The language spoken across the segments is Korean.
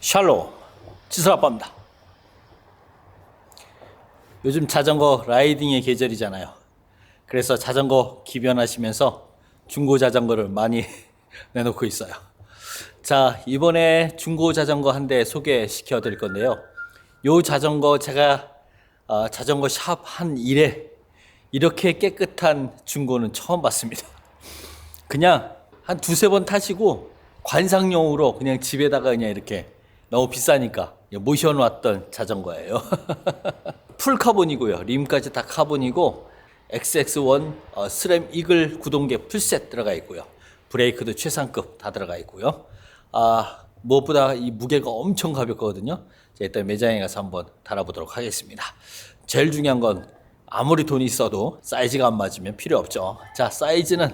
샬롬 지슬아빠입니다. 요즘 자전거 라이딩의 계절이잖아요. 그래서 자전거 기변하시면서 중고 자전거를 많이 내놓고 있어요. 자, 이번에 중고 자전거 한 대 소개시켜 드릴 건데요. 요 자전거 제가 어, 자전거 샵 한 일에 이렇게 깨끗한 중고는 처음 봤습니다. 그냥 한 두세 번 타시고 관상용으로 그냥 집에다가 그냥 이렇게 너무 비싸니까 모셔놓았던 자전거예요. 풀 카본이고요. 림까지 다 카본이고 XX1 어, 스램 이글 구동계 풀셋 들어가 있고요. 브레이크도 최상급 다 들어가 있고요. 아 무엇보다 이 무게가 엄청 가볍거든요. 자, 일단 매장에 가서 한번 달아보도록 하겠습니다. 제일 중요한 건 아무리 돈이 있어도 사이즈가 안 맞으면 필요 없죠. 자 사이즈는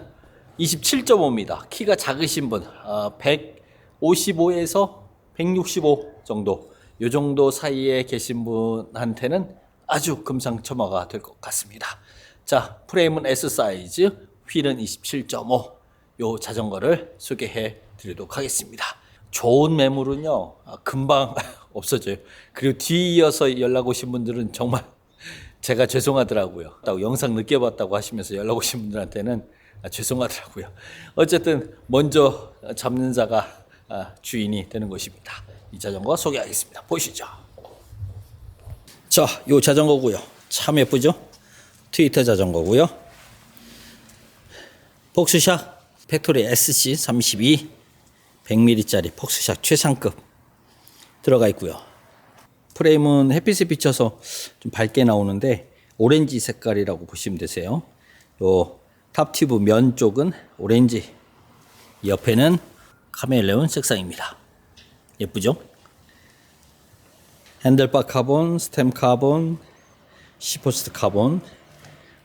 27.5입니다. 키가 작으신 분, 어, 155에서 165 정도, 요 정도 사이에 계신 분한테는 아주 금상첨화가 될 것 같습니다. 자, 프레임은 S 사이즈, 휠은 27.5. 요 자전거를 소개해 드리도록 하겠습니다. 좋은 매물은요, 아, 금방 없어져요. 그리고 뒤이어서 연락 오신 분들은 정말 제가 죄송하더라고요. 또 영상 늦게 봤다고 하시면서 연락 오신 분들한테는 아, 죄송하더라고요. 어쨌든 먼저 잡는 자가 아, 주인이 되는 것입니다. 이 자전거 소개하겠습니다. 보시죠. 자, 요 자전거고요. 참 예쁘죠? 트위터 자전거고요. 폭스샷 팩토리 SC32 100mm짜리 폭스샷 최상급 들어가 있고요. 프레임은 햇빛에 비쳐서 좀 밝게 나오는데 오렌지 색깔이라고 보시면 되세요. 요 탑튜브 면 쪽은 오렌지, 옆에는 카멜레온 색상입니다. 예쁘죠? 핸들바 카본, 스템 카본, 시포스트 카본,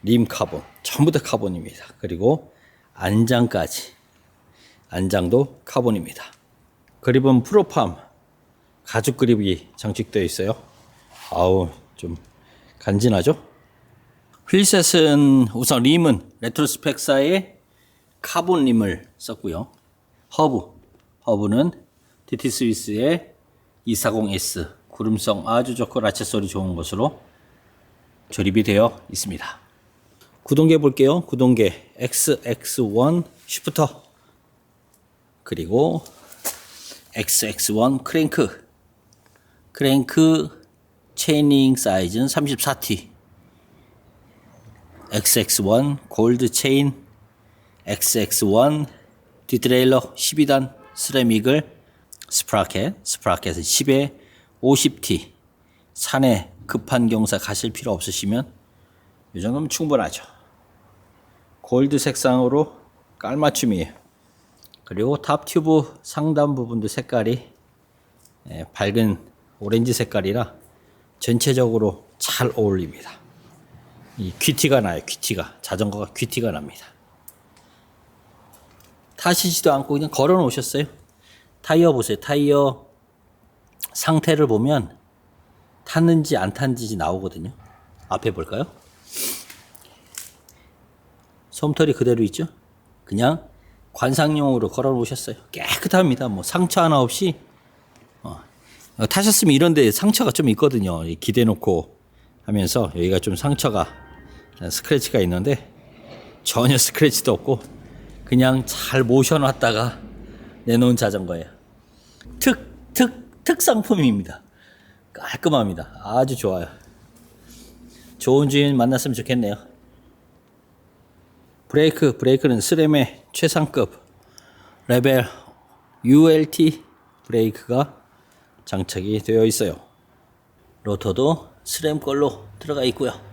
림 카본, 전부 다 카본입니다. 그리고 안장까지. 안장도 카본입니다. 그립은 프로팜 가죽 그립이 장식되어 있어요. 아우 좀 간지나죠? 휠셋은 우선 림은 레트로스펙사의 카본 림을 썼고요. 허브 허브는 DT 스위스의 240S 구름성 아주 좋고 라체 소리 좋은 것으로 조립이 되어 있습니다. 구동계 볼게요. 구동계 XX1 쉬프터 그리고 XX1 크랭크 크랭크 체이닝 사이즈는 34T XX1 골드 체인 XX1 디트레일러 12단 스레믹을 스프라켓 스프라켓은 10에 50T 산에 급한 경사 가실 필요 없으시면 이 정도면 충분하죠 골드 색상으로 깔맞춤이에요 그리고 탑 튜브 상단 부분도 색깔이 예, 밝은 오렌지 색깔이라 전체적으로 잘 어울립니다. 이 귀티가 나요, 귀티가. 자전거가 귀티가 납니다. 타시지도 않고 그냥 걸어 놓으셨어요. 타이어 보세요. 타이어 상태를 보면 탔는지 안 탔는지 나오거든요. 앞에 볼까요? 솜털이 그대로 있죠? 그냥 관상용으로 걸어 놓으셨어요. 깨끗합니다. 뭐 상처 하나 없이 어. 타셨으면 이런데 상처가 좀 있거든요. 기대 놓고 하면서 여기가 좀 상처가 스크래치가 있는데 전혀 스크래치도 없고 그냥 잘 모셔놨다가 내놓은 자전거예요. 특, 특, 특상품입니다. 깔끔합니다. 아주 좋아요. 좋은 주인 만났으면 좋겠네요. 브레이크, 브레이크는 스램의 최상급 레벨 ULT 브레이크가 장착이 되어 있어요. 로터도 스램 걸로 들어가 있고요.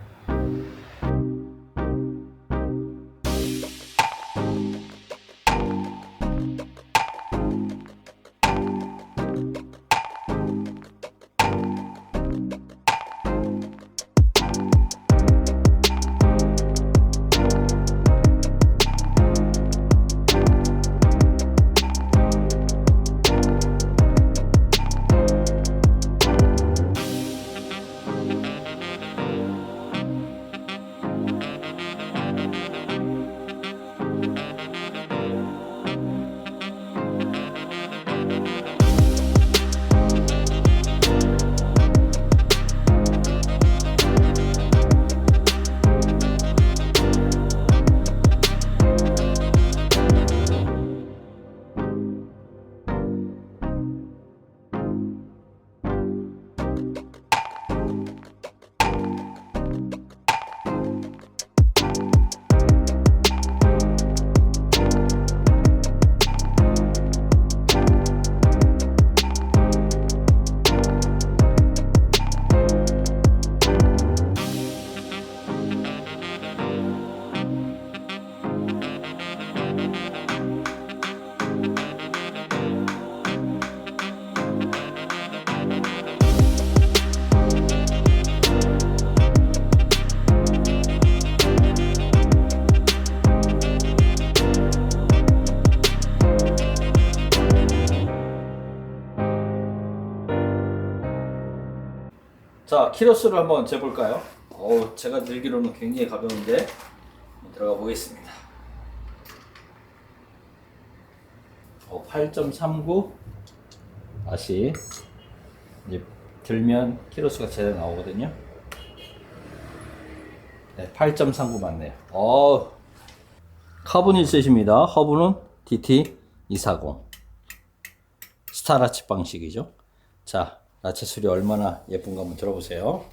자, 키로수를 한번 재볼까요? 어우, 제가 들기로는 굉장히 가벼운데 들어가 보겠습니다. 어, 8.39 다시 이제 들면 키로수가 제대로 나오거든요. 네, 8.39 맞네요. 어, 카본 1셋입니다. 허브는 DT240 스타라치 방식이죠. 자, 라체 수리 얼마나 예쁜가 한번 들어보세요.